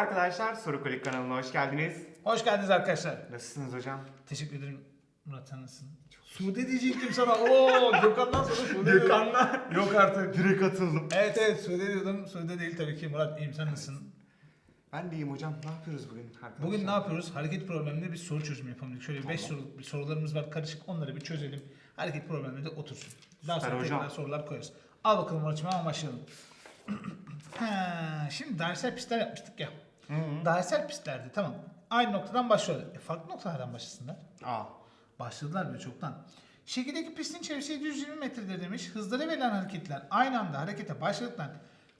arkadaşlar, Soru Kolik kanalına hoş geldiniz. Hoş geldiniz arkadaşlar. Nasılsınız hocam? Teşekkür ederim Murat nasılsın? Sude diyecektim sana. Oo Gökhan'dan sonra Sude. Gökhan'la Yok artık. direkt atıldım. Evet evet Sude diyordum. Sude değil tabii ki. Murat iyiyim sen nasılsın? Ben de iyiyim hocam. Ne yapıyoruz bugün arkadaşlar? Bugün ne yapıyoruz? Hareket probleminde bir soru çözümü yapalım. Şöyle 5 soruluk bir sorularımız var karışık. Onları bir çözelim. Hareket probleminde de otursun. Daha Süper sonra hocam. tekrar sorular koyarız. Al bakalım Murat'cığım hemen başlayalım. ha, şimdi dairesel pistler yapmıştık ya. Hı hı. Dairesel pistlerde tamam. Aynı noktadan başlıyorlar. E, farklı noktalardan başlasınlar. Aa, Başladılar bile çoktan. Şekildeki pistin çevresi 720 metredir demiş. Hızlara verilen hareketler aynı anda harekete başladıktan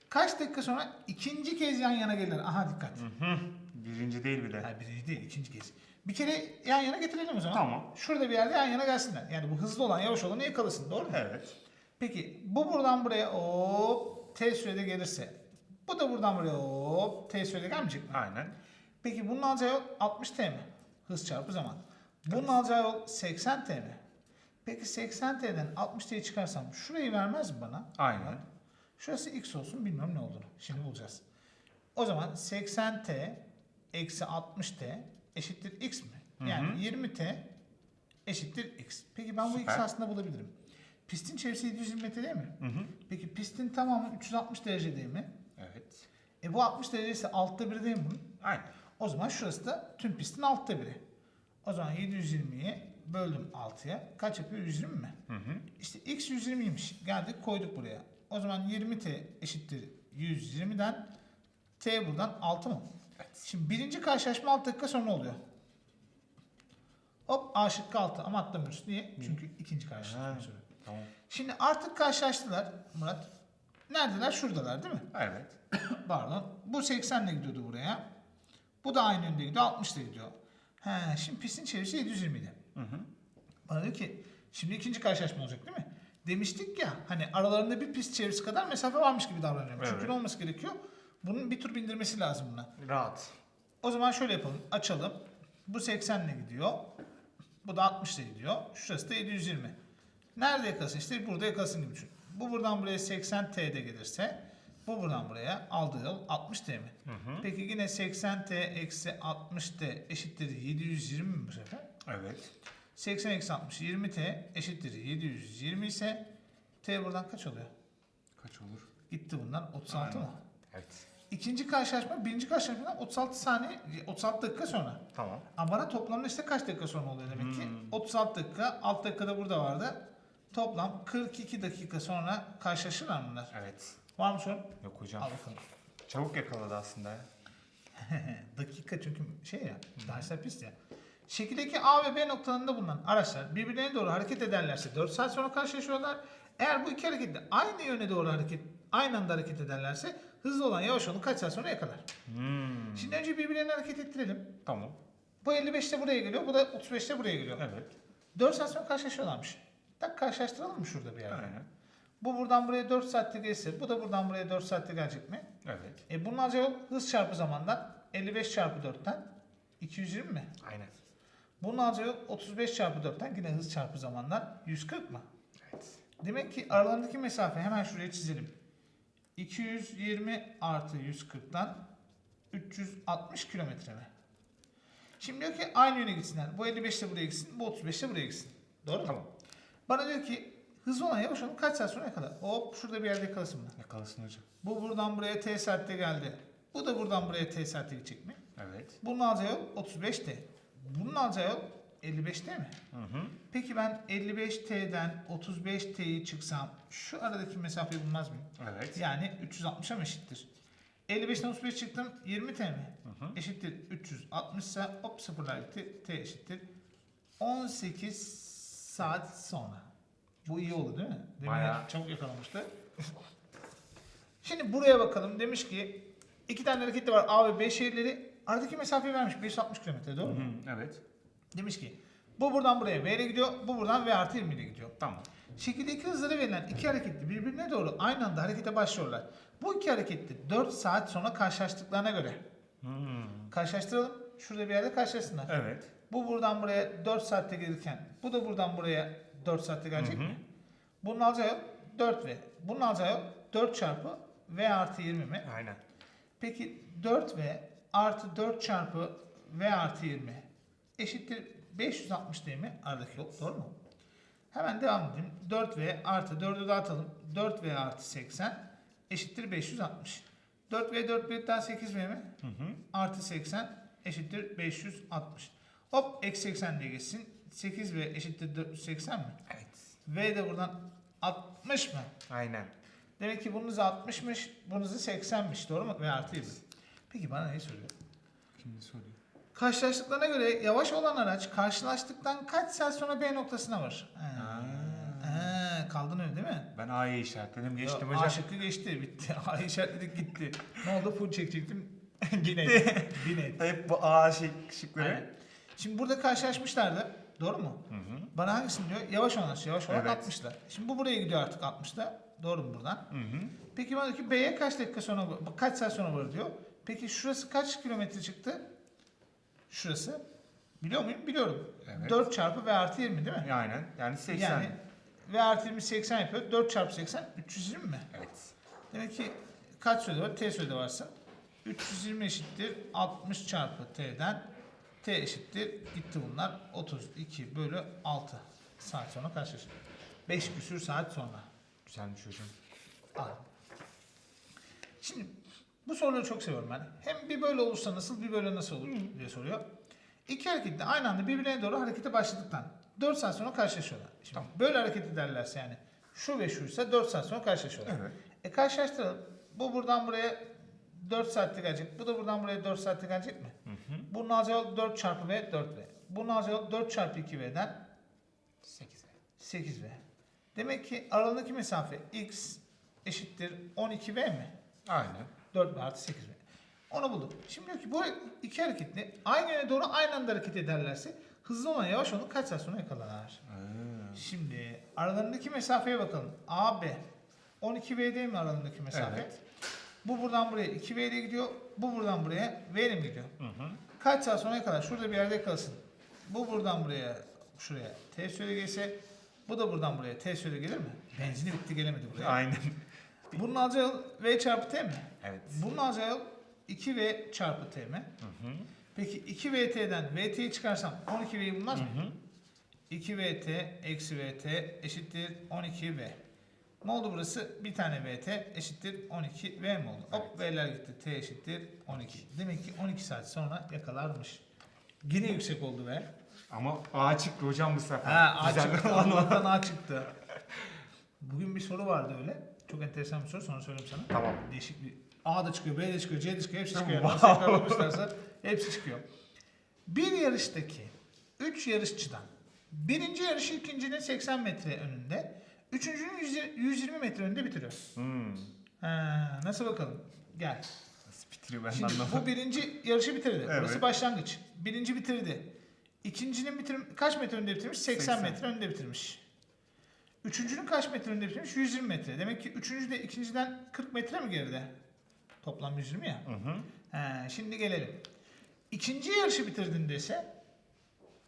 kaç dakika sonra ikinci kez yan yana gelirler. Aha dikkat. hı. Birinci değil bir de. Birinci değil ikinci kez. Bir kere yan yana getirelim o zaman. Tamam. Şurada bir yerde yan yana gelsinler. Yani bu hızlı olan yavaş olanı yakalasın doğru mu? Evet. Peki bu buradan buraya hop t sürede gelirse. Bu da buradan buraya hop t sürede gelmeyecek mi? Aynen. Peki bunun alacağı yol 60 t mi? Hız çarpı zaman. Bunun alacağı yol 80 t mi? Peki 80 t'den 60 t'yi çıkarsam şurayı vermez mi bana? Aynen. Şurası x olsun bilmiyorum ne olduğunu. Şimdi bulacağız. O zaman 80 t eksi 60 t eşittir x mi? Hı hı. Yani 20 t eşittir x. Peki ben bu Süper. x'i aslında bulabilirim. Pistin çevresi 720 metre değil mi? Hı hı. Peki pistin tamamı 360 derece değil mi? Evet. E bu 60 derece ise altta biri değil mi bunun? Aynen. O zaman şurası da tüm pistin altta biri. O zaman 720'yi böldüm 6'ya. Kaç yapıyor? 120 mi? Hı hı. İşte x 120'ymiş. Geldik koyduk buraya. O zaman 20t eşittir 120'den t buradan 6 mı? Evet. Şimdi birinci karşılaşma 6 dakika sonra oluyor. Hop A şıkkı 6 ama atlamıyoruz. Niye? Çünkü ikinci karşılaşma. Tamam. Şimdi artık karşılaştılar Murat. Neredeler? Şuradalar değil mi? Evet. Pardon. Bu 80 ile gidiyordu buraya. Bu da aynı yönde gidiyor. 60 ile gidiyor. He, şimdi pistin çevresi 720 idi. Hı hı. Bana diyor ki şimdi ikinci karşılaşma olacak değil mi? Demiştik ya hani aralarında bir pist çevresi kadar mesafe varmış gibi davranıyorum. Evet. Çünkü ne olması gerekiyor? Bunun bir tur bindirmesi lazım buna. Rahat. O zaman şöyle yapalım. Açalım. Bu 80 ile gidiyor. Bu da 60 ile gidiyor. Şurası da 720. Nerede yakalasın? İşte burada yakalasın gibi düşün. Bu buradan buraya 80 T'de gelirse bu buradan buraya aldığı yol 60 T mi? Hı hı. Peki yine 80 T eksi 60 T eşittir 720 mi bu sefer? Evet. 80 eksi 60 20 T eşittir 720 ise T buradan kaç oluyor? Kaç olur? Gitti bundan 36 Aynen. mı? Evet. İkinci karşılaşma birinci karşılaşmadan 36 saniye 36 dakika sonra. Tamam. Ama bana toplamda işte kaç dakika sonra oluyor demek ki? Hmm. 36 dakika, 6 dakikada burada vardı. Toplam 42 dakika sonra karşılaşırlar bunlar. Evet. Var mı sorun? Yok hocam. Al bakalım. Çabuk yakaladı aslında dakika çünkü şey ya, dersler pist ya. Şekildeki A ve B noktalarında bulunan araçlar birbirlerine doğru hareket ederlerse 4 saat sonra karşılaşıyorlar. Eğer bu iki harekette aynı yöne doğru hareket, aynı anda hareket ederlerse hızlı olan yavaş olanı kaç saat sonra yakalar. Hmm. Şimdi önce birbirlerine hareket ettirelim. Tamam. Bu 55'te buraya geliyor, bu da 35'te buraya geliyor. Evet. 4 saat sonra karşılaşıyorlarmış. Tak karşılaştıralım mı şurada bir yerde? Aynen. Bu buradan buraya 4 saatte gelse, bu da buradan buraya 4 saatte gelecek mi? Evet. E bunun alacağı yol hız çarpı zamandan 55 çarpı 4'ten 220 mi? Aynen. Bunun alacağı yol 35 çarpı 4'ten yine hız çarpı zamandan 140 mı? Evet. Demek ki aralarındaki mesafe hemen şuraya çizelim. 220 artı 140'tan 360 kilometre mi? Şimdi diyor ki aynı yöne gitsinler. Bu 55 de buraya gitsin, bu 35 de buraya gitsin. Doğru mu? Tamam. Bana diyor ki hızlı olan yavaş olan kaç saat sonra yakalar? Hop şurada bir yerde yakalasın bunu. Yakalasın hocam. Bu buradan buraya t saatte geldi. Bu da buradan buraya t saatte gidecek mi? Evet. Bunun alacağı yol 35t. Bunun alacağı yol 55t mi? Hı hı. Peki ben 55t'den 35t'yi çıksam şu aradaki mesafeyi bulmaz mıyım? Evet. Yani 360'a mı eşittir? 55'ten 35 çıktım 20t mi? Hı hı. Eşittir 360 ise hop sıfırlar gitti. T eşittir 18 saat sonra. Bu iyi oldu değil mi? Demin Bayağı. çabuk yakalamıştı. Şimdi buraya bakalım. Demiş ki iki tane hareketli var A ve B şehirleri. Aradaki mesafeyi vermiş 560 kilometre doğru mu? hı. Evet. Demiş ki bu buradan buraya V ile gidiyor. Bu buradan V artı 20 ile gidiyor. Tamam. Şekildeki hızları verilen iki hareketli birbirine doğru aynı anda harekete başlıyorlar. Bu iki hareketli 4 saat sonra karşılaştıklarına göre. Hmm. Karşılaştıralım. Şurada bir yerde karşılaşsınlar. Evet. Bu buradan buraya 4 saatte gelirken bu da buradan buraya 4 saatte gelecek Hı hı. mi? Bunun alacağı yol 4V. Bunun alacağı yol 4 çarpı V artı 20 mi? Aynen. Peki 4V artı 4 çarpı V artı 20 eşittir 560 değil mi? Aradaki yol. Doğru mu? Hemen devam edelim. 4V artı 4'ü dağıtalım. 4V artı 80 eşittir 560. 4V 4V daha 8V mi? Hı hı. Artı 80 eşittir 560. Hop eksi 80 diye geçsin. 8V eşittir 480 mi? Evet. V de buradan 60 mı? Aynen. Demek ki bunun hızı 60'mış, bunun hızı 80'miş. Doğru mu? Ve artı 20. Peki bana ne soruyor? Şimdi soruyor. Karşılaştıklarına göre yavaş olan araç karşılaştıktan kaç saat sonra B noktasına varır? Ha. Ha, kaldın öyle değil mi? Ben A'yı işaretledim. Geçtim A hocam. şıkkı geçti, bitti. A'yı işaretledik gitti. Ne oldu? Full çekecektim. Yine Yine. Hep bu A şık, şıkları. Aynen. Şimdi burada karşılaşmışlardı. Doğru mu? Hı hı. Bana hangisini diyor? Yavaş araç, yavaş olan Evet. 60'lar. Şimdi bu buraya gidiyor artık 60'da. Doğru mu buradan? Hı hı. Peki bana diyor ki B'ye kaç dakika sonra, kaç saat sonra varır diyor. Peki şurası kaç kilometre çıktı? Şurası. Biliyor muyum? Biliyorum. Evet. 4 çarpı V artı 20 değil mi? Aynen. Yani 80. Yani V artı 20 80 yapıyor. 4 çarpı 80 320 mi? Evet. Demek ki kaç sürede var? T sürede varsa 320 eşittir 60 çarpı T'den T eşittir gitti bunlar 32 bölü 6 saat sonra karşılaşır. 5 küsür saat sonra. Güzelmiş hocam. Al. Şimdi bu soruları çok seviyorum ben. Hem bir böyle olursa nasıl, bir böyle nasıl olur diye soruyor. İki hareketli aynı anda birbirlerine doğru harekete başladıktan 4 saat sonra karşılaşıyorlar. Şimdi Tamam. böyle hareket ederlerse yani şu ve şuysa 4 saat sonra karşılaşıyorlar. Evet. E karşılaştıralım. Bu buradan buraya 4 saatte gelecek. Bu da buradan buraya 4 saatte gelecek mi? Hı hı. Bunun alacağı yol 4 çarpı V 4V. Bunun alacağı yol 4 çarpı 2V'den 8. 8V. Demek ki aralarındaki mesafe x eşittir 12V mi? Aynen. 4 artı 8 V. Onu bulduk. Şimdi diyor ki bu iki hareketli aynı yöne doğru aynı anda hareket ederlerse hızlı olan yavaş olanı kaç saat sonra yakalar? Aa. Şimdi aralarındaki mesafeye bakalım. AB 12V değil mi aralarındaki mesafe? Evet. Bu buradan buraya 2V ile gidiyor. Bu buradan buraya V ile mi gidiyor? Hı hı. Kaç saat sonra yakalar? Şurada bir yerde kalsın. Bu buradan buraya şuraya T süre gelse bu da buradan buraya T süre gelir mi? Benzini bitti gelemedi buraya. Aynen. Bunun alacağı yol V çarpı T mi? Evet. Bunun alacağı yol 2V çarpı T mi? Hı hı. Peki 2VT'den VT'yi çıkarsam 12V'yi bulmaz mı? Hı hı. 2VT eksi VT eşittir 12V. Ne oldu burası? Bir tane VT eşittir 12V mi oldu? Hop V'ler gitti. T eşittir 12. Demek ki 12 saat sonra yakalarmış. Yine yüksek oldu V. Ama A çıktı hocam bu sefer. Ha A Güzel. çıktı. Allah'tan A çıktı. Bugün bir soru vardı öyle. Çok enteresan bir soru. Sonra söyleyeyim sana. Tamam. Değişik bir A da çıkıyor, B de çıkıyor, C de çıkıyor. Hepsi çıkıyor. Wow. Nasıl yakalamışlarsa hepsi çıkıyor. Bir yarıştaki 3 yarışçıdan birinci yarışı ikincinin 80 metre önünde, üçüncünün 100 120 metre önünde bitiriyor. Hmm. Ha, nasıl bakalım? Gel. Nasıl bitiriyor ben Şimdi anlamadım. bu birinci yarışı bitirdi. Evet. Burası başlangıç. Birinci bitirdi. İkincinin bitirim kaç metre önde bitirmiş? 80, 80. metre önde bitirmiş. Üçüncünün kaç metre önde bitirmiş? 120 metre. Demek ki üçüncü de ikinciden 40 metre mi geride? Toplam 120 ya. Hı hı. He, şimdi gelelim. İkinci yarışı bitirdin ise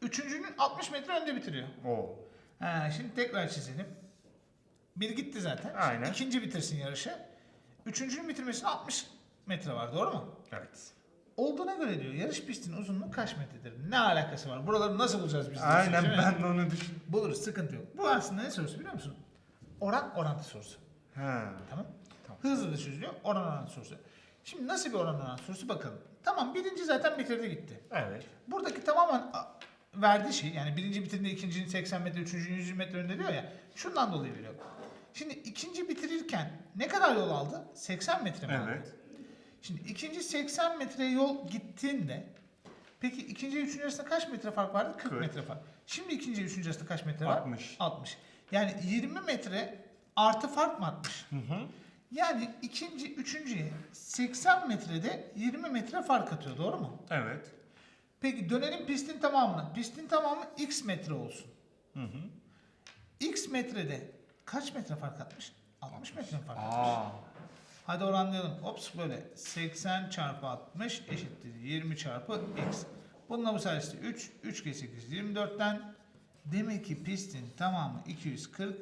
üçüncünün 60 metre önde bitiriyor. Oo. He, şimdi tekrar çizelim. Bir gitti zaten. Aynen. İkinci bitirsin yarışı. Üçüncünün bitirmesine 60 metre var. Doğru mu? Evet. Olduğuna göre diyor yarış pistinin uzunluğu kaç metredir? Ne alakası var? Buraları nasıl bulacağız biz? Aynen mi? ben de onu düşün. Buluruz sıkıntı yok. Bu aslında ne sorusu biliyor musun? Oran orantı sorusu. Ha. Tamam. Tamam. Hızlı da çözülüyor. Oran orantı sorusu. Şimdi nasıl bir oran orantı sorusu bakalım. Tamam birinci zaten bitirdi gitti. Evet. Buradaki tamamen verdiği şey yani birinci bitirdiğinde ikincinin 80 metre, üçüncünün 120 metre önünde diyor ya. Şundan dolayı veriyor. Şimdi ikinci bitirirken ne kadar yol aldı? 80 metre mi aldı? Evet. Şimdi ikinci 80 metre yol gittiğinde peki ikinci üçüncü arasında kaç metre fark vardı? 40, 40. metre fark. Şimdi ikinci üçüncü arasında kaç metre var? 60. 60. Yani 20 metre artı fark mı atmış? Hı hı. Yani ikinci, üçüncüye 80 metrede 20 metre fark atıyor doğru mu? Evet. Peki dönelim pistin tamamına. Pistin tamamı x metre olsun. Hı hı. X metrede kaç metre fark atmış? 60 metre fark atmış. Aa. Hadi oranlayalım. Ops böyle 80 çarpı 60 eşittir 20 çarpı x. Bununla bu sayısı 3. 3 kere 8 24'ten demek ki pistin tamamı 240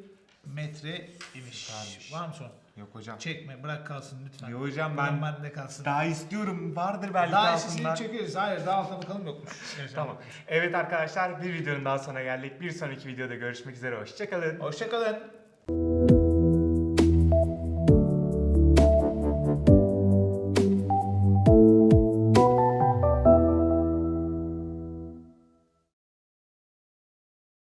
metre imiş. Süpermiş. Var mı sorun? Yok hocam. Çekme bırak kalsın lütfen. Yok hocam Buradan ben bende kalsın. daha istiyorum. Vardır belki Daha altında. iyisini çekiyoruz. Hayır daha altına bakalım yokmuş. Tamam. Evet arkadaşlar bir videonun daha sonuna geldik. Bir sonraki videoda görüşmek üzere. Hoşçakalın. Hoşçakalın.